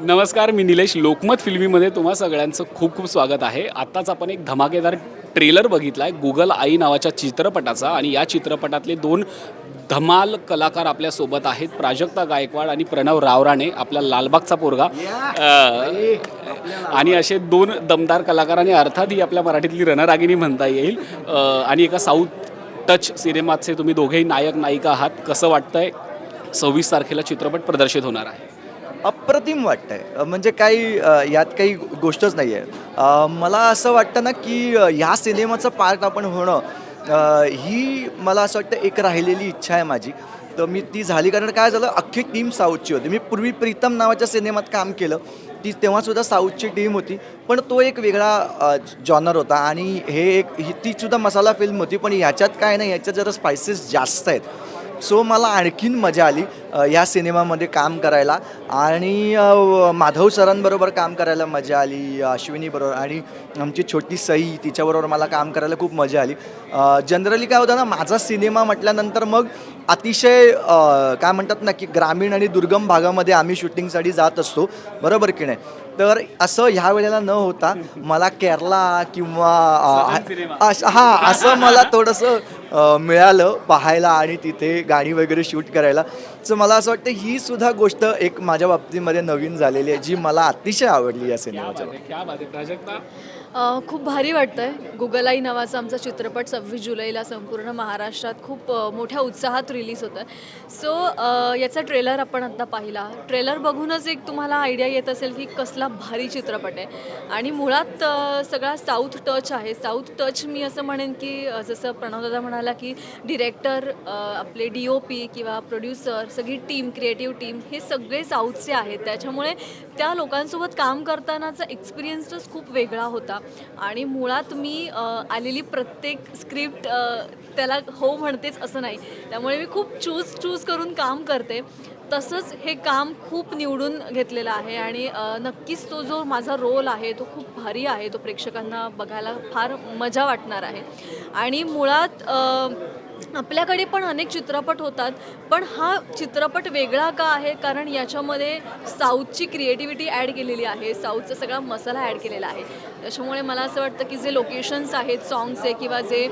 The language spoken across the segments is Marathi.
नमस्कार मी निलेश. लोकमत फिल्मीमध्ये तुम्हा सगळ्यांचं खूप खूप स्वागत आहे. आत्ताच आपण एक धमाकेदार ट्रेलर बघितला आहे गुगल आई नावाच्या चित्रपटाचा आणि या चित्रपटातले दोन धमाल कलाकार आपल्यासोबत आहेत. प्राजक्ता गायकवाड आणि प्रणव रावराणे आपला लालबागचा पोरगा. आणि असे दोन दमदार कलाकार आणि अर्थात ही आपल्या मराठीतली रणरागिणी म्हणता येईल. आणि एका साऊथ टच सिनेमाचे तुम्ही दोघेही नायक नायिका आहात. कसं वाटतंय? सव्वीस तारखेला चित्रपट प्रदर्शित होणार आहे. अप्रतिम वाटतं आहे म्हणजे काही यात काही गोष्टच नाही आहे मला असं वाटतं ना की ह्या सिनेमाचं पार्ट आपण होणं ही मला असं वाटतं एक राहिलेली इच्छा आहे माझी. तर मी ती झाली कारण काय झालं अख्खी टीम साऊथची होती. मी पूर्वी प्रीतम नावाच्या सिनेमात काम केलं. ती तेव्हासुद्धा साऊथची टीम होती. पण तो एक वेगळा जॉनर होता आणि हे एक ही तीसुद्धा मसाला फिल्म होती. पण ह्याच्यात काय नाही ह्याच्यात जरा स्पायसेस जास्त आहेत. सो मला आणखीन मजा आली ह्या या सिनेमामध्ये काम करायला. आणि माधव सरांबरोबर काम करायला मजा आली अश्विनीबरोबर आणि आमची छोटी सई तिच्याबरोबर मला काम करायला खूप मजा आली. जनरली काय होतं ना माझा सिनेमा म्हटल्यानंतर मग अतिशय काय म्हणतात ना की ग्रामीण आणि दुर्गम भागामध्ये आम्ही शूटिंगसाठी जात असतो. बरोबर की नाही? तर असं ह्या वेळेला न होता मला केरला किंवा हा असं मला थोडंसं मिळालं पाहायला आणि तिथे गाणी वगैरे शूट करायला. सो मला असं वाटतं ही सुद्धा गोष्ट एक माझ्या बाबतीमध्ये नवीन झालेली आहे जी मला अतिशय आवडली या सिनेमाच्या खूप भारी वाटतं आहे गुगलाई नावाचा आमचा चित्रपट सव्वीस जुलैला संपूर्ण महाराष्ट्रात खूप मोठ्या उत्साहात रिलीज होतं आहे सो याचा ट्रेलर आपण आत्ता पाहिला. ट्रेलर बघूनच एक तुम्हाला आयडिया येत असेल की कसला भारी चित्रपट आहे. आणि मुळात सगळा साऊथ टच आहे. साऊथ टच मी असं म्हणेन की जसं प्रणवदादा म्हणाला की डिरेक्टर आपले डी ओ पी किंवा प्रोड्युसर सगळी टीम क्रिएटिव्ह टीम हे सगळे साऊथचे आहेत. त्याच्यामुळे त्या लोकांसोबत काम करतानाचा एक्सपिरियन्सच खूप वेगळा होता. आणि मुळात मी आलेली प्रत्येक स्क्रिप्ट त्याला हो म्हणतेच असं नाही. त्यामुळे मी खूप चूज चूज करून काम करते. तसंच हे काम खूप निवडून घेतलेलं आहे आणि नक्कीच तो जो माझा रोल आहे तो खूप भारी आहे तो प्रेक्षकांना बघायला फार मजा वाटणार आहे. आणि मुळात आपल्याकडे पण अनेक चित्रपट होतात पण हा चित्रपट वेगळा का आहे? कारण याच्यामध्ये साऊथची क्रिएटिव्हिटी ॲड केलेली आहे साऊथचा सगळा मसाला ॲड केलेला आहे. त्याच्यामुळे मला असं वाटतं की जे लोकेशन्स आहेत सॉंग्सचे किंवा जे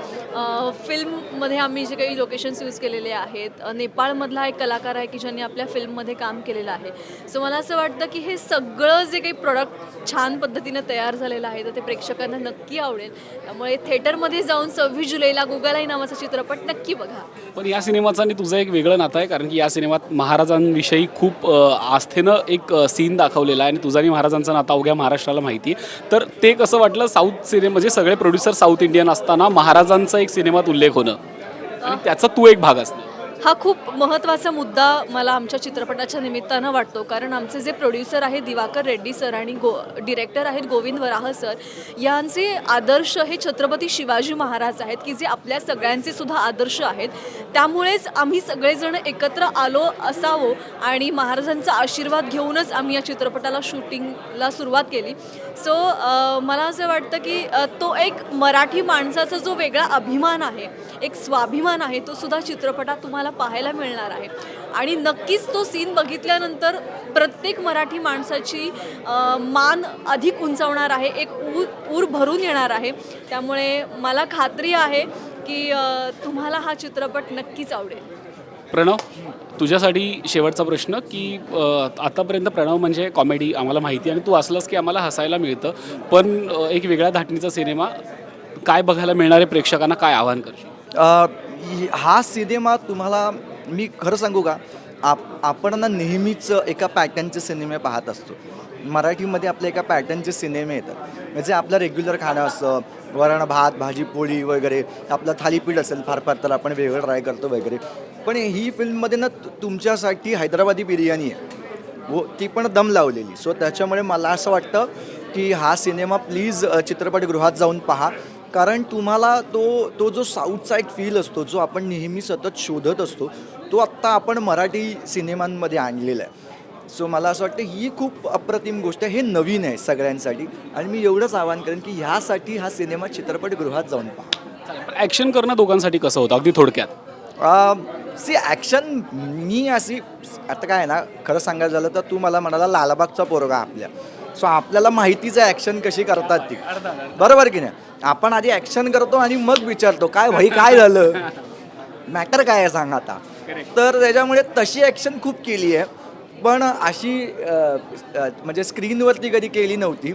फिल्ममध्ये आम्ही जे काही लोकेशन्स यूज केलेले आहेत नेपाळमधला एक कलाकार आहे की ज्यांनी आपल्या फिल्ममध्ये काम केलेलं आहे. सो मला असं वाटतं की हे सगळं जे काही प्रोडक्ट छान पद्धतीनं तयार झालेलं आहे तर ते प्रेक्षकांना नक्की आवडेल. त्यामुळे थिएटरमध्ये जाऊन सव्वीस जुलैला गुगलाई नावाचा चित्रपट नक्की बघा. पण या सिनेमाचा आणि तुझं एक वेगळं नातं आहे कारण की या सिनेमात महाराजांविषयी खूप आस्थेनं एक सीन दाखवलेला आहे आणि तुझा आणि महाराजांचं नातं अवघ्या महाराष्ट्राला माहिती आहे. तर ते कसं वाटलं साऊथ सिनेमा म्हणजे सगळे प्रोड्युसर साऊथ इंडियन असताना महाराजांचा एक सिनेमात उल्लेख होणं? आणि त्याचा तू एक भाग असणं हा खूप महत्त्वाचा मुद्दा मला आमच्या चित्रपटाच्या निमित्तानं वाटतो. कारण आमचे जे प्रोड्युसर आहेत दिवाकर रेड्डी सर आणि गो डिरेक्टर आहेत गोविंद वराह सर यांचे आदर्श हे छत्रपती शिवाजी महाराज आहेत की जे आपल्या सगळ्यांचे सुद्धा आदर्श आहेत. त्यामुळेच आम्ही सगळेजण एकत्र आलो असावं आणि महाराजांचा आशीर्वाद घेऊनच आम्ही या चित्रपटाला शूटिंगला सुरुवात केली. सो मला असं वाटतं की तो एक मराठी माणसाचा जो वेगळा अभिमान आहे एक स्वाभिमान आहे तो सुद्धा चित्रपटात तुम्हाला पाहायला मिळणार आहे. आणि नक्कीच तो सीन बघितल्यानंतर प्रत्येक मराठी माणसाची मान अधिक उंचावणार आहे एक ऊर ऊर भरून येणार आहे. त्यामुळे मला खात्री आहे की तुम्हाला हा चित्रपट नक्कीच आवडेल. प्रणव तुझ्यासाठी शेवटचा प्रश्न की आतापर्यंत प्रणव म्हणजे कॉमेडी आम्हाला माहिती आहे आणि तू असलास की आम्हाला हसायला मिळतं पण एक वेगळ्या धाटणीचा सिनेमा काय बघायला मिळणारे प्रेक्षकांना काय आवाहन करशील? हा सिनेमा तुम्हाला मी खरं सांगू का? आप आपण ना नेहमीच एका पॅटर्नचे सिनेमे पाहत असतो. मराठीमध्ये आपल्या एका पॅटर्नचे सिनेमे येतात. म्हणजे आपलं रेग्युलर खाणं असतं वरण भात भाजी पोळी वगैरे आपलं थालीपीठ असेल फार फार तर आपण वेगळं ट्राय करतो वगैरे. पण ही फिल्ममध्ये ना तुमच्यासाठी हैदराबादी बिर्याणी आहे. व ती पण दम लावलेली. सो त्याच्यामुळे मला असं वाटतं की हा सिनेमा प्लीज चित्रपटगृहात जाऊन पहा. कारण तुम्हाला तो तो जो साऊथचा एक फील असतो जो आपण नेहमी सतत शोधत असतो तो आत्ता आपण मराठी सिनेमांमध्ये आणलेला आहे. सो मला असं वाटतं ही खूप अप्रतिम गोष्ट आहे. हे नवीन आहे सगळ्यांसाठी. आणि मी एवढंच आवाहन करेन की ह्यासाठी हा सिनेमा चित्रपटगृहात जाऊन पहा. ॲक्शन करणं दोघांसाठी कसं होतं? अगदी थोडक्यात. सी ॲक्शन मी अशी आता काय ना खरं सांगायचं झालं तर तू मला म्हणाला लालबागचा पोरगा आपल्या. सो आपल्याला माहितीच आहे ॲक्शन कशी करतात ती. बरोबर की नाही? आपण आधी ॲक्शन करतो आणि मग विचारतो काय भाई काय झालं? मॅटर काय आहे सांग आता. तर त्याच्यामुळे तशी ॲक्शन खूप केली आहे. पण अशी म्हणजे स्क्रीनवरती कधी केली नव्हती.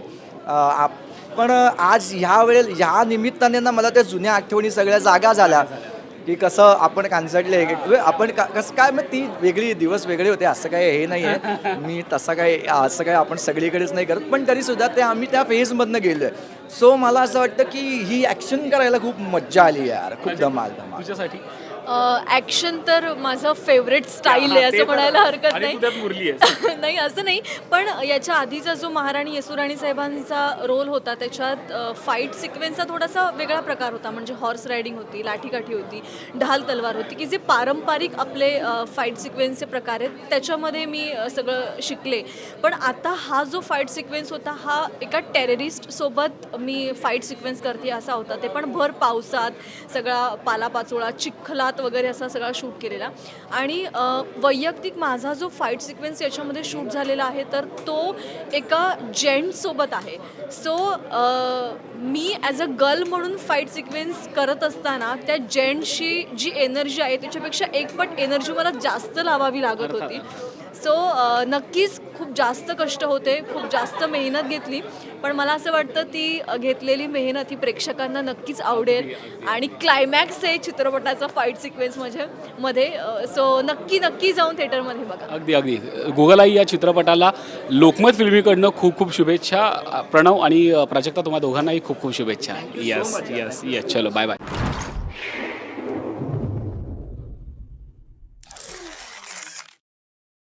पण आज ह्या वेळेला ह्या निमित्ताने ना मला त्या जुन्या आठवणी सगळ्या जागा झाल्या. की कसं आपण कॉन्सर्टला हे घेतोय आपण का कसं काय मग ती वेगळी दिवस वेगळे होते असं काय हे नाही आहे मी तसं काय असं काय आपण सगळीकडेच नाही करत पण तरीसुद्धा ते आम्ही त्या फेजमधनं गेलो आहे सो मला असं वाटतं की ही ॲक्शन करायला खूप मज्जा आली यार खूप धमाल धमाल तुझ्यासाठी? ॲक्शन तर माझं फेवरेट स्टाईल आहे असं म्हणायला. हरकत नाही. नाही असं नाही. पण याच्या आधीचा जो महाराणी येसुराणी साहेबांचा रोल होता त्याच्यात फाईट सिक्वेन्सचा थोडासा वेगळा प्रकार होता. म्हणजे हॉर्स रायडिंग होती लाठीकाठी होती ढाल तलवार होती की जे पारंपरिक आपले फाईट सिक्वेन्सचे प्रकार आहेत त्याच्यामध्ये मी सगळं शिकले. पण आता हा जो फाईट सिक्वेन्स होता हा एका टेररिस्ट सोबत मी फाईट सिक्वेन्स करते असा होता. ते पण भर पावसात सगळा पालापाचोळा चिखलात वगैरे असा सगळा शूट केलेला. आणि वैयक्तिक माझा जो फाईट सिक्वेन्स याच्यामध्ये शूट झालेला आहे तर तो एका जेंट्ससोबत आहे. सो मी ॲज अ गर्ल म्हणून फाईट सिक्वेन्स करत असताना त्या जेंट्सची जी एनर्जी आहे त्याच्यापेक्षा एक पट एनर्जी मला जास्त लावावी लागत होती. सो नक्कीच खूप जास्त कष्ट होते खूप जास्त मेहनत घेतली. पण मला असं वाटतं ती घेतलेली मेहनत ही प्रेक्षकांना नक्कीच आवडेल. आणि क्लायमॅक्स आहे चित्रपटाचा फाईट सिक्वेन्स म्हणजे मध्ये. सो नक्की नक्की जाऊन थिएटरमध्ये बघा. अगदी अगदी. गुगलाई या चित्रपटाला लोकमत फिल्मीकडनं खूप खूप शुभेच्छा. प्रणव आणि प्राजक्ता तुम्हा दोघांनाही खूप खूप शुभेच्छा. येस येस येस चलो बाय बाय